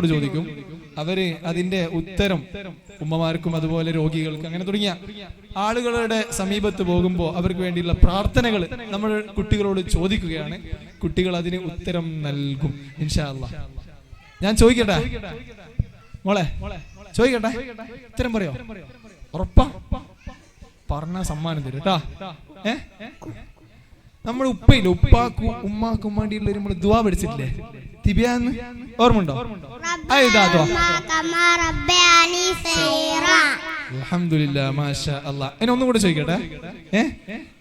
കുട്ടികളോട് ചോദിക്കും. അവർ അതിന്റെ ഉത്തരം ഉമ്മമാർക്കും അതുപോലെ രോഗികൾക്കും അങ്ങനെ തുടങ്ങിയ ആളുകളുടെ സമീപത്ത് പോകുമ്പോൾ അവർക്ക് വേണ്ടിയുള്ള പ്രാർത്ഥനകൾ നമ്മൾ കുട്ടികളോട് ചോദിക്കുകയാണ്. കുട്ടികൾ അതിന് ഉത്തരം നൽകും. ഇൻഷാല്ല ഞാൻ ചോദിക്കട്ടെ? മോളെ ചോദിക്കട്ടെ? ഉത്തരം പറയോ? ഉറപ്പാ? പറഞ്ഞ സമ്മാനം തരും കേട്ടാ ഏ? നമ്മുടെ ഉപ്പയില്ല? ഉപ്പാക്കും ഉമ്മാക്കും വേണ്ടിയുള്ള നമ്മൾ ദ്വാ പഠിച്ചിട്ടില്ലേ? തിബിയാന്ന്? ഓർമ്മയുണ്ടോ? എന്നെ ഒന്നുകൂടെ ചോദിക്കട്ടെ? ഏ?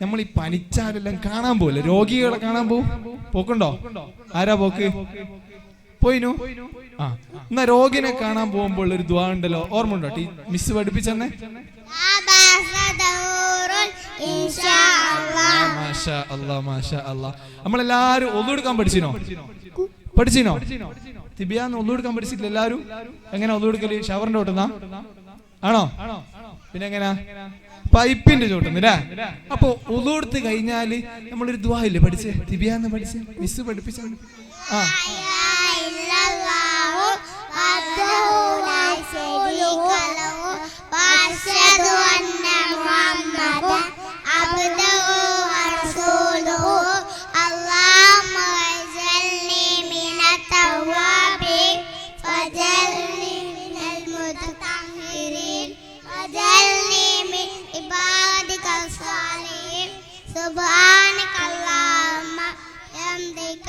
നമ്മൾ ഈ പനിച്ചാലെല്ലാം കാണാൻ പോവില്ല? രോഗികളെ കാണാൻ പോവും? പോക്കുണ്ടോ? ആരാ പോക്ക്? പോയിനു? ആ. എന്നാ രോഗിനെ കാണാൻ പോകുമ്പോൾ ഒരു ദ്വാ ഉണ്ടല്ലോ. ഓർമ്മ ഉണ്ടോ മിസ് പഠിപ്പിച്ചെന്നേ? മാഷാ നമ്മളെല്ലാരും ഒന്നുകൊടുക്കാൻ പഠിച്ചിനോ പഠിച്ചിനോ തിബിയാന്ന് ഒന്നുകൊടുക്കാൻ പഠിച്ചിട്ടില്ല എല്ലാരും? എങ്ങനെ ഒന്നുകൊടുക്കൽ ഷവറിന്റെ ചോട്ടുന്ന? ആണോ? പിന്നെ എങ്ങനെ പൈപ്പിന്റെ ചോട്ടുന്നില്ലേ അപ്പൊ ഒന്നുകൊടുത്ത് കഴിഞ്ഞാൽ നമ്മളൊരു ദ്വാ ഇല്ലേ പഠിച്ചേ തിബിയാന്ന് പഠിച്ചേ? മിസ് പഠിപ്പിച്ച? ആ. الصالحين سبحانك اللهم بحمدك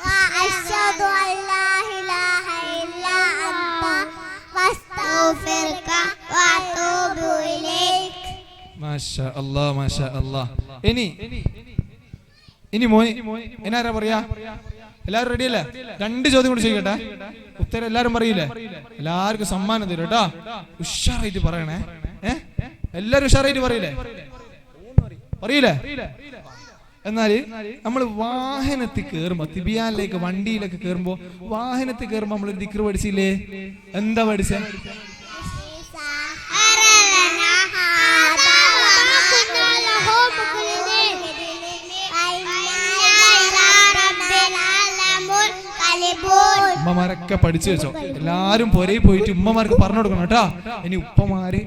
وأشهد أن لا إله إلا أنت واستغفرك وأتوب إليك മാഷാ അല്ലാ മാഷാ അല്ലാ ഇനി ഇനി മോയ് എന്നാരാ പറയാ എല്ലാരും റെഡി അല്ലേ രണ്ട് ചോദ്യം കൂടി ചോദിക്കട്ടെ ഉത്തരം എല്ലാരും പറയില്ലേ എല്ലാവർക്കും സമ്മാനം തരും കേട്ടോ ഉഷാറായിട്ട് പറയണേ ഏ എല്ലാരും ഉഷാറായിട്ട് പറയില്ലേ പറയൂലേ എന്നാൽ നമ്മൾ വാഹനത്തിൽ കേറുമ്പോ തിബിയാനിലേക്ക് വണ്ടിയിലൊക്കെ കേറുമ്പോ വാഹനത്തിൽ കേറുമ്പോ നമ്മൾ ദിക്ർ പഠിച്ചില്ലേ? എന്താ പഠിച്ച? ഉമ്മമാരൊക്കെ പഠിച്ചു വെച്ചോ. എല്ലാരും പോരെ പോയിട്ട് ഉമ്മമാർക്ക് പറഞ്ഞു കൊടുക്കണം കേട്ടോ. ഇനി ഉപ്പമാര്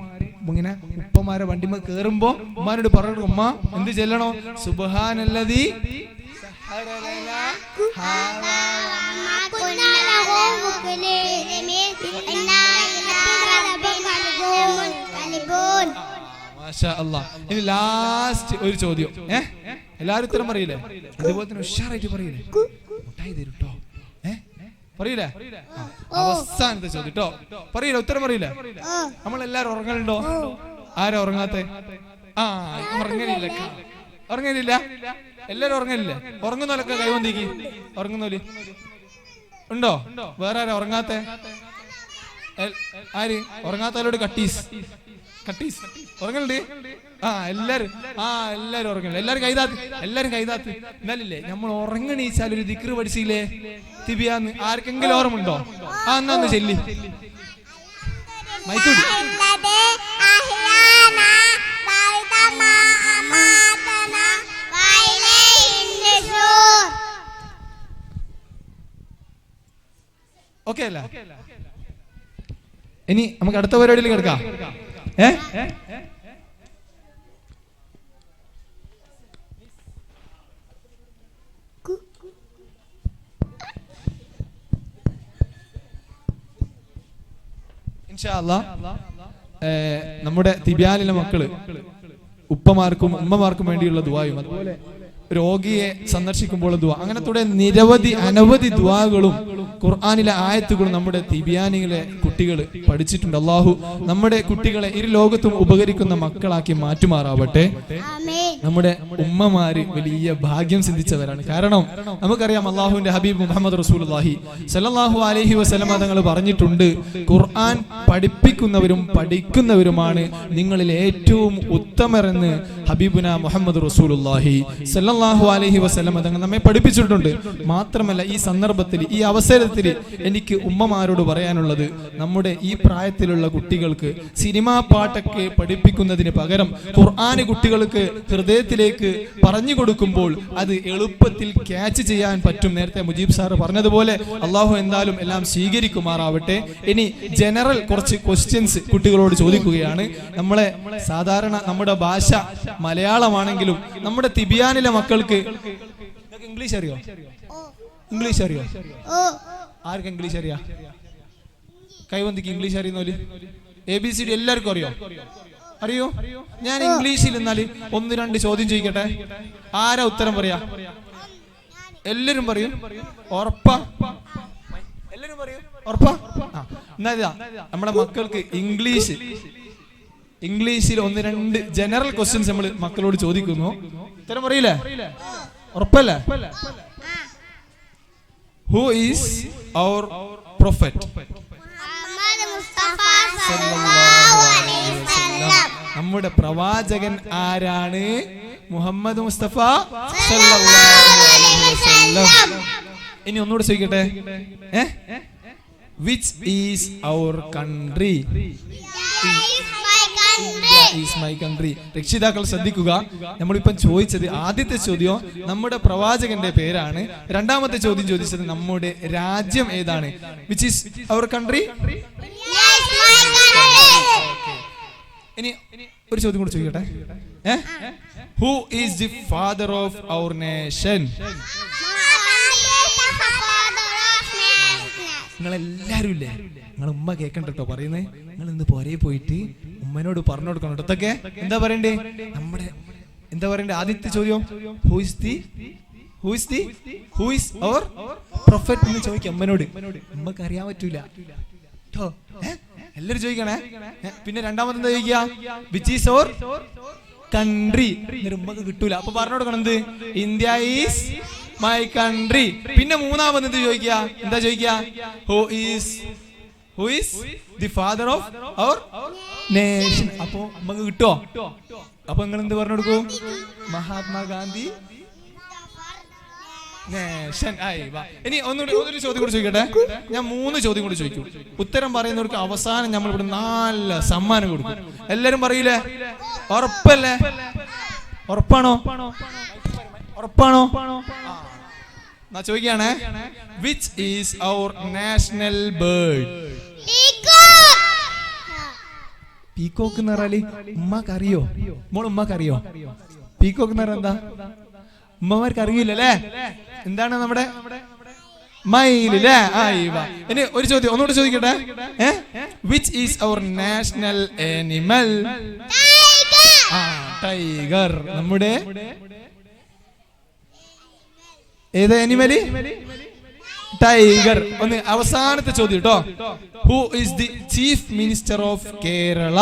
ഇങ്ങനെ ഉപ്പമാരെ വണ്ടിമ കേറുമ്പോ ഉമ്മാനോട് പറഞ്ഞു ഉമ്മ എന്ത് ചെല്ലണോ? സുബഹാനല്ലതി ഇനി ലാസ്റ്റ് ഒരു ചോദ്യം. ഏഹ് എല്ലാരും ഉത്തരം പറയില്ലേ? അതുപോലെ തന്നെ ഉഷാറായിട്ട് പറയില്ലേ? മുട്ടായി തരും. പറയില്ലേ? അവസാനത്തെ ചോദ്യം കേട്ടോ പറയില്ല? ഉത്തരം പറയില്ല? നമ്മൾ എല്ലാരും ഉറങ്ങലുണ്ടോ ആരാ ഉറങ്ങാത്തെ? ആ ഉറങ്ങലില്ല ഉറങ്ങലില്ല? എല്ലാരും ഉറങ്ങലില്ലേ? ഉറങ്ങുന്നോലൊക്കെ കൈവന്തിക്ക് ഉറങ്ങുന്നോൽ ഉണ്ടോ? വേറെ ആരാ ഉറങ്ങാത്തെ ആര്? ഉറങ്ങാത്തവരോട് കട്ടീസ്. കട്ടീസ്. ഉറങ്ങലുണ്ട്? ആ എല്ലാരും ആ എല്ലാരും ഉറങ്ങണം. എല്ലാരും കൈതാത്ത് എല്ലാരും കൈതാത്ത്. എന്നാലില്ലേ നമ്മൾ ഉറങ്ങണീച്ചാൽ ഒരു ദിക്ർ പഠിച്ചില്ലേ? തിബിയാന്ന്. ആർക്കെങ്കിലും ഓർമ്മ ആ എന്നാ ഒന്ന് ചെല്ലി. ഓക്കെ അല്ല. ഇനി നമുക്ക് അടുത്ത പരിപാടിയിലേക്ക് എടുക്കാം. ഏ? നമ്മുടെ തിബ്യാലിലെ മക്കൾ ഉപ്പമാർക്കും ഉമ്മമാർക്കും വേണ്ടിയുള്ള ദുവായും അതുപോലെ രോഗിയെ സന്ദർശിക്കുമ്പോൾ ദുവാ അങ്ങനെ തുടങ്ങിയ നിരവധി അനവധി ദുവാകളും ഖുർആാനിലെ ആയത്തുകളും നമ്മുടെ തിബിയാനിലെ കുട്ടികൾ പഠിച്ചിട്ടുണ്ട്. അള്ളാഹു നമ്മുടെ കുട്ടികളെ ഇരു ലോകത്തും ഉപകരിക്കുന്ന മക്കളാക്കി മാറ്റുമാറാവട്ടെ. നമ്മുടെ ഉമ്മമാര് വലിയ ഭാഗ്യം സിദ്ധിച്ചവരാണ്. കാരണം നമുക്കറിയാം അള്ളാഹുവിന്റെ ഹബീബ് മുഹമ്മദ് റസൂലുള്ളാഹി സല്ലല്ലാഹു അലഹി വസല്ലമ തങ്ങൾ പറഞ്ഞിട്ടുണ്ട് ഖുർആൻ പഠിപ്പിക്കുന്നവരും പഠിക്കുന്നവരുമാണ് നിങ്ങളിൽ ഏറ്റവും ഉത്തമരെന്ന് ഹബീബുന മുഹമ്മദ് റസൂലുള്ളാഹി സല്ലാഹു അലൈഹി വസല്ലമ തങ്ങൾ നമ്മെ പഠിപ്പിച്ചിട്ടുണ്ട്. മാത്രമല്ല ഈ സന്ദർഭത്തിൽ ഈ അവസരത്തിൽ എനിക്ക് ഉമ്മമാരോട് പറയാനുള്ളത് നമ്മുടെ ഈ പ്രായത്തിലുള്ള കുട്ടികൾക്ക് സിനിമാ പാട്ടൊക്കെ പഠിപ്പിക്കുന്നതിന് പകരം ഖുർആൻ കുട്ടികൾക്ക് ഹൃദയത്തിലേക്ക് പറഞ്ഞു കൊടുക്കുമ്പോൾ അത് എളുപ്പത്തിൽ ക്യാച്ച് ചെയ്യാൻ പറ്റും. നേരത്തെ മുജീബ് സാറ് പറഞ്ഞതുപോലെ അള്ളാഹു എന്തായാലും എല്ലാം സ്വീകരിക്കുമാറാവട്ടെ. ഇനി ജനറൽ കുറച്ച് ക്വസ്റ്റ്യൻസ് കുട്ടികളോട് ചോദിക്കുകയാണ്. നമ്മളെ സാധാരണ നമ്മുടെ ഭാഷ മലയാളമാണെങ്കിലും നമ്മുടെ തിബിയാനിലെ മക്കൾക്ക് ഇംഗ്ലീഷ് അറിയോ? ഇംഗ്ലീഷ് അറിയോ? ആർക്ക് ഇംഗ്ലീഷ് അറിയാ? കൈവന്തിക്ക് ഇംഗ്ലീഷ് അറിയുന്നോൽ എ ബി സി ഡി എല്ലാവർക്കും അറിയോ? അറിയോ? ഞാൻ ഇംഗ്ലീഷിൽ എന്നാൽ ഒന്ന് രണ്ട് ചോദ്യം ചോദിക്കട്ടെ? ആരാ ഉത്തരം പറയാ? എല്ലാരും പറയും. ഉറപ്പാ? എല്ലാരും പറയും. ഉറപ്പാ? എന്നാ ഇതാ നമ്മുടെ മക്കൾക്ക് ഇംഗ്ലീഷ്. ഇംഗ്ലീഷിൽ ഒന്ന് രണ്ട് ജനറൽ ക്വസ്റ്റ്യൻസ് നമ്മൾ മക്കളോട് ചോദിക്കുന്നു. ഉത്തരം പറയില്ലേ? ഉറപ്പല്ലേ? Who is our prophet Mustafa നമ്മുടെ പ്രവാചകൻ ആരാണ്? മുഹമ്മദ് മുസ്തഫ ഇനി ഒന്നുകൂടെ ചോദിക്കട്ടെ? Which is our country is my country രക്ഷിതാക്കൾ ശ്രദ്ധിക്കുക. നമ്മളിപ്പം ചോദിച്ചത് ആദ്യത്തെ ചോദ്യം നമ്മുടെ പ്രവാചകന്റെ പേരാണ്. രണ്ടാമത്തെ ചോദ്യം ചോദിച്ചത് നമ്മുടെ രാജ്യം ഏതാണ്? വിച്ച് ഈസ് അവർ കൺട്രി ഇനി ഒരു ചോദ്യം കൂടി ചോദിക്കട്ടെ? Who is the father of our nation നിങ്ങൾ എല്ലാരും ഇല്ലേ? നിങ്ങൾ ഉമ്മ കേക്കണ്ടോ പറയുന്നേ. നിങ്ങൾ ഇന്ന് പോരെ പോയിട്ട് ഉമ്മനോട് പറഞ്ഞു കൊടുക്കണം ഇടത്തൊക്കെ എന്താ പറയണ്ടേ? നമ്മുടെ എന്താ പറയണ്ടേ ആദ്യത്തെ ചോദ്യം? Who the who the who our prophet എന്ന് ചോദിക്കാം ഉമ്മനോട്. ഉമ്മക്ക് അറിയാൻ പറ്റൂല. എല്ലാരും ചോദിക്കണേ പിന്നെ രണ്ടാമത് എന്താ ചോദിക്കുക വിച്ച് ഈസ് ഓർ കൺട്രി ഉമ്മക്ക് കിട്ടൂല. അപ്പൊ പറഞ്ഞു കൊടുക്കണം എന്ത്? India is my country. പിന്നെ മൂന്നാമത് എന്ത് ചോദിക്കുക എന്താ ചോദിക്കുക who is who is the father of our nation. അപ്പൊ നമുക്ക് കിട്ടോ അപ്പൊ നിങ്ങൾ എന്ത് പറഞ്ഞു കൊടുക്കും? മഹാത്മാഗാന്ധി ഇനി ഒന്നുകൂടി ഒന്നൊരു ചോദ്യം കൂടി ചോദിക്കട്ടെ? ഞാൻ മൂന്ന് ചോദ്യം കൂടി ചോദിക്കും. ഉത്തരം പറയുന്നവർക്ക് അവസാനം നമ്മൾ ഇവിടെ നല്ല സമ്മാനം കൊടുക്കും. എല്ലാരും പറയില്ലേ ഉറപ്പല്ലേ? ഉറപ്പാണോ? ഉറപ്പാണോ? എന്നാ ചോദിക്കാണേ which is our national bird peacock എന്ന് പറഞ്ഞാൽ ഉമ്മക്കറിയോ മോൾ ഉമ്മക്കറിയോ പീക്കോക്ക് എന്ന് പറഞ്ഞാൽ എന്താ? ഉമ്മമാർക്ക് അറിയില്ലല്ലേ എന്താണ് നമ്മുടെ മയിലല്ലേ ഇനി ഒരു ചോദ്യം ഒന്നുകൂടെ ചോദിക്കട്ടെ? Which is our national animal ആ ടൈഗർ നമ്മുടെ ഏത് ആനിമൽ ടൈഗർ ഒന്ന് അവസാനത്തെ ചോദ്യം കേട്ടോ who is the chief minister of Kerala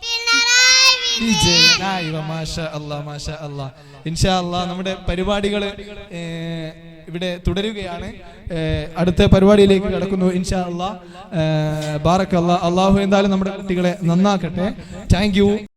വിജയനായി വാ, മാഷാ അല്ലാ, മാഷാ അല്ലാ. ഇൻഷാ അല്ലാ, നമ്മുടെ പരിപാടികൾ ഇവിടെ തുടരുകയാണ്. അടുത്ത പരിപാടിയിലേക്ക് കടക്കുന്നു ഇൻഷാ അല്ലാ ബാറക്കല്ല അള്ളാഹു എന്തായാലും നമ്മുടെ കുട്ടികളെ നന്നാക്കട്ടെ. താങ്ക്